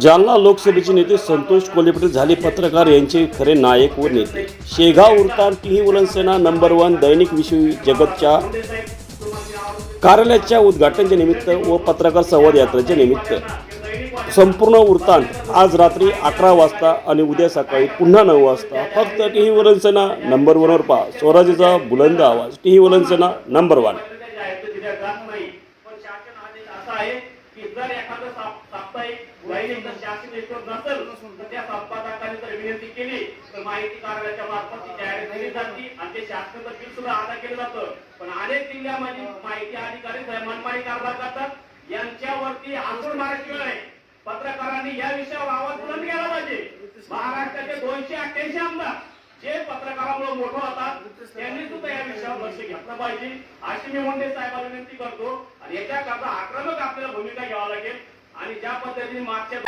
जालना लोकसभेचे नेते संतोष कोल्हेपटेल झाले पत्रकार यांचे खरे नायक व नेते. शेगाव वृत्तांत टीव्ही उलनसेना नंबर वन दैनिक विश्व जगतच्या कार्यालयाच्या उद्घाटनाच्या निमित्त व पत्रकार संवाद यात्रेच्या निमित्त. संपूर्ण वृत्तांत आज रात्री अकरा वाजता आणि उद्या सकाळी पुन्हा नऊ वाजता फक्त टीव्ही वलनसेना नंबर वनवर पहा. स्वराज्याचा बुलंद आवाज. टीव्ही वलनसेना नंबर वन. जाहीर की जर एखादं साप- साप्ताहिक जर शासन यशवंत नसेल तर त्या संपादकाने जर विनंती केली तर माहिती कार्यालयाच्या मार्फत ती जाहिरात दिली जाते आणि ते शासनाचं बिल सुद्धा अदा केलं जातं. पण अनेक जिल्ह्यामध्ये माहिती अधिकारी मनमानी कारभार करतात. यांच्यावरती आसूड मारायची आहे पत्रकारांनी या विषयावर आवाज बुलंद केला पाहिजे. महाराष्ट्राचे दोनशे अठ्ठ्याऐंशी आमदार जे पत्रकारांमुळे मोठं होतात त्यांनी सुद्धा या विषयावर लक्ष घेतलं पाहिजे. अशी मी मुंडे साहेबांना विनंती करतो. आणि याच्याकरता आक्रमक आपल्याला भूमिका घ्यावा लागेल. आणि ज्या पद्धतीने मागच्या